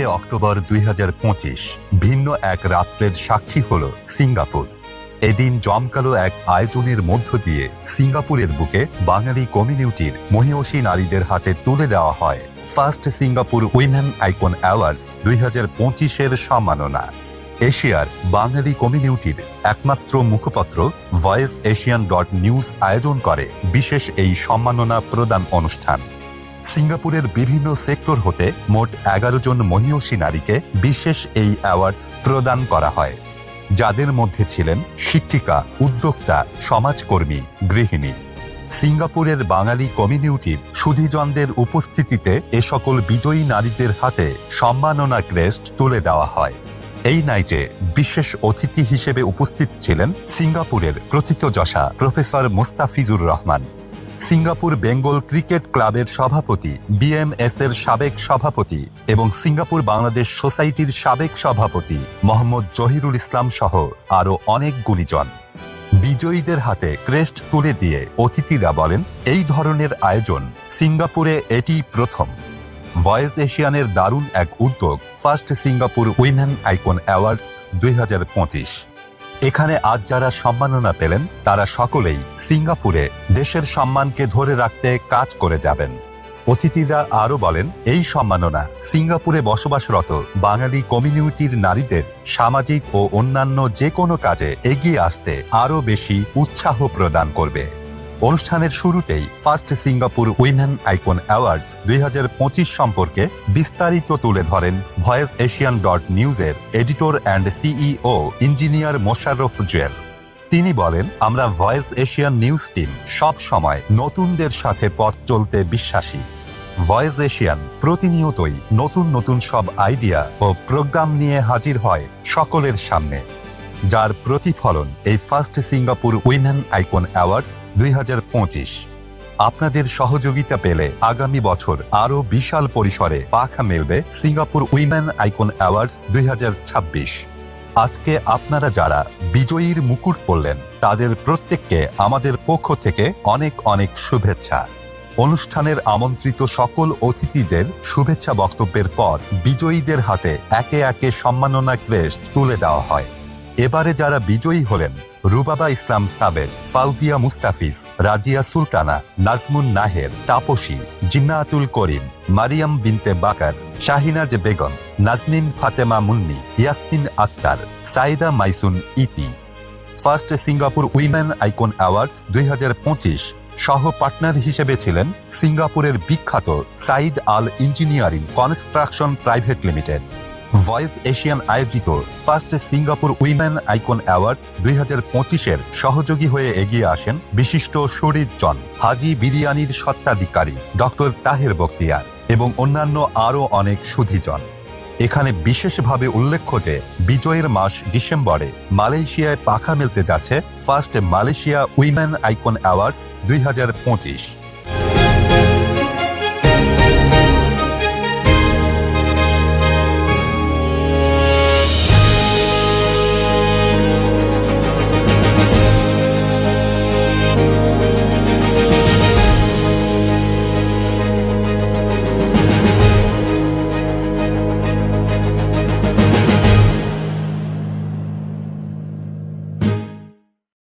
চব্বিশে অক্টোবর দুই হাজার পঁচিশ, ভিন্ন এক রাত্রের সাক্ষী হল সিঙ্গাপুর। এদিন জমকালো এক আয়োজনের মধ্য দিয়ে সিঙ্গাপুরের বুকে বাঙালি কমিউনিটির মহিষী নারীদের হাতে তুলে দেওয়া হয় first Singapore women icon awards দুই হাজার পঁচিশের সম্মাননা। এশিয়ার বাঙালি কমিউনিটির একমাত্র মুখপত্র ভয়েস এশিয়ান ডট নিউজ আয়োজন করে বিশেষ এই সম্মাননা প্রদান অনুষ্ঠান। সিঙ্গাপুরের বিভিন্ন সেক্টর হতে মোট এগারো জন মহিষী নারীকে বিশেষ এই অ্যাওয়ার্ডস প্রদান করা হয়। যাদের মধ্যে ছিলেন শিক্ষিকা, উদ্যোক্তা, সমাজকর্মী, গৃহিণী। সিঙ্গাপুরের বাঙালি কমিউনিটির সুধীজনদের উপস্থিতিতে এ সকল বিজয়ী নারীদের হাতে সম্মাননা ক্রেস্ট তুলে দেওয়া হয়। এই নাইটে বিশেষ অতিথি হিসেবে উপস্থিত ছিলেন সিঙ্গাপুরের প্রথিতযশা professor Mostafizur Rahman. Singapore Bengal cricket ক্লাবের সভাপতি বিএমএস এর সাবেক সভাপতি এবং সিঙ্গাপুর বাংলাদেশ সোসাইটির সাবেক সভাপতি মোহাম্মদ জহিরুল ইসলাম সহ আরও অনেক গুণীজন। বিজয়ীদের হাতে ক্রেস্ট তুলে দিয়ে অতিথিরা বলেন, এই ধরনের আয়োজন সিঙ্গাপুরে এটি প্রথম। ভয়েস এশিয়ানের দারুণ এক উদ্যোগ first Singapore women icon awards দুই হাজার পঁচিশ। এখানে আজ যারা সম্মাননা পেলেন, তারা সকলেই সিঙ্গাপুরে দেশের সম্মানকে ধরে রাখতে কাজ করে যাবেন। অতিথিরা আরও বলেন, এই সম্মাননা সিঙ্গাপুরে বসবাসরত বাঙালি কমিউনিটির নারীদের সামাজিক ও অন্যান্য যে কোনো কাজে এগিয়ে আসতে আরও বেশি উৎসাহ প্রদান করবে। অনুষ্ঠানের শুরুতেই first Singapore women icon awards দুই হাজার পঁচিশ সম্পর্কে বিস্তারিত তুলে ধরেন ভয়েস এশিয়ান ডট নিউজের editor and CEO engineer Mosharraf Jewel. তিনি বলেন, আমরা ভয়েস এশিয়ান নিউজ টিম সব সময় নতুনদের সাথে পথ চলতে বিশ্বাসী। ভয়েস এশিয়ান প্রতিনিয়তই নতুন নতুন সব আইডিয়া ও প্রোগ্রাম নিয়ে হাজির হয় সকলের সামনে। যার প্রতিফলন এই first Singapore women icon awards দুই হাজার পঁচিশ। আপনাদের সহযোগিতা পেলে আগামী বছর আরও বিশাল পরিসরে পাখা মেলবে সিঙ্গাপুর উইমেন আইকন অ্যাওয়ার্ডস দুই হাজার ছাব্বিশ। আজকে আপনারা যারা বিজয়ীর মুকুট পরলেন, তাদের প্রত্যেককে আমাদের পক্ষ থেকে অনেক অনেক শুভেচ্ছা। অনুষ্ঠানের আমন্ত্রিত সকল অতিথিদের শুভেচ্ছা বক্তব্যের পর বিজয়ীদের হাতে একে একে সম্মাননা ক্রেস্ট তুলে দেওয়া হয়। এবারে যারা বিজয়ী হলেন, রুবাবা ইসলাম সাবের ফাউজিয়া মুস্তাফিজ, রাজিয়া সুলতানা, নাজমুন নাহের, তাপসী, জিন্নাতুল করিম, মারিয়াম বিনতে বাকার, Shahinaz Begum, Naznin Fatema Munni, Yasmin Akter, Saida Maisun Iti. First Singapore women icon awards দুই হাজার পঁচিশ, সহ পার্টনার হিসেবে ছিলেন সিঙ্গাপুরের বিখ্যাত Sayed Al engineering construction private limited. Voice Asian আয়োজিত first Singapore women icon awards দুই হাজার পঁচিশের সহযোগী হয়ে এগিয়ে আসেন বিশিষ্ট শরীরজন, হাজি বিরিয়ানির সত্ত্বাধিকারী ডক্টর তাহের বক্তিয়ার এবং অন্যান্য আরও অনেক সুধীজন। এখানে বিশেষভাবে উল্লেখ্য যে, বিজয়ের মাস ডিসেম্বরে মালয়েশিয়ায় পাখা মেলতে যাচ্ছে first Malaysia women icon awards দুই হাজার পঁচিশ।